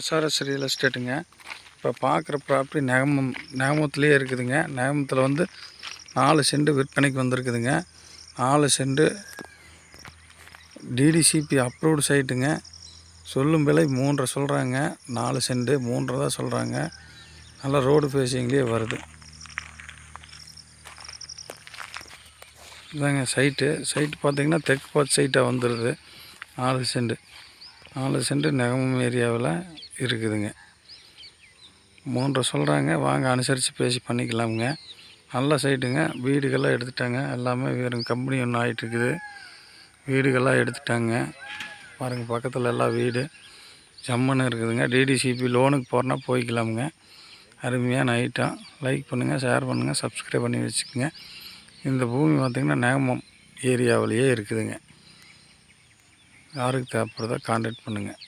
SRS real எஸ்டேட்டுங்க இப்போ பார்க்குற property Negamam நெகமத்துலேயே இருக்குதுங்க. நகமத்தில் வந்து நாலு செண்டு விற்பனைக்கு வந்திருக்குதுங்க. நாலு செண்டு டிடிசிபி அப்ரூவ்டு சைட்டுங்க சொல்லும் விலை மூன்றரை சொல்கிறாங்க நாலு செண்டு மூன்றரை தான் சொல்கிறாங்க நல்லா ரோடு ஃபேஸிங்லேயே வருது. இதாங்க சைட்டு சைட்டு பார்த்தீங்கன்னா தெற்கு பார்த்து சைட்டாக வந்துடுது நாலு செண்டு. நாலு சென்ட் நெகமம் ஏரியாவில் இருக்குதுங்க. மூன்று சொல்கிறாங்க வாங்க அனுசரித்து பேசி பண்ணிக்கலாமுங்க. நல்ல சைட்டுங்க. வீடுகள்லாம் எடுத்துட்டாங்க. எல்லாமே வேறு கம்பெனி ஒன்று ஆகிட்டு இருக்குது வீடுகள்லாம் எடுத்துட்டாங்க. பாருங்கள் பக்கத்தில் எல்லாம் வீடு. ஜம்முன்னு இருக்குதுங்க. டிடிசிபி லோனுக்கு போகிறனா போய்க்கலாமுங்க. அருமையான ஐட்டம் லைக் பண்ணுங்கள் ஷேர் பண்ணுங்கள் சப்ஸ்கிரைப் பண்ணி வச்சுக்கோங்க. இந்த பூமி பார்த்திங்கன்னா நேமம் ஏரியாவிலேயே இருக்குதுங்க. யாருக்கு தேவைப்படுதோ கான்டாக்ட் பண்ணுங்கள்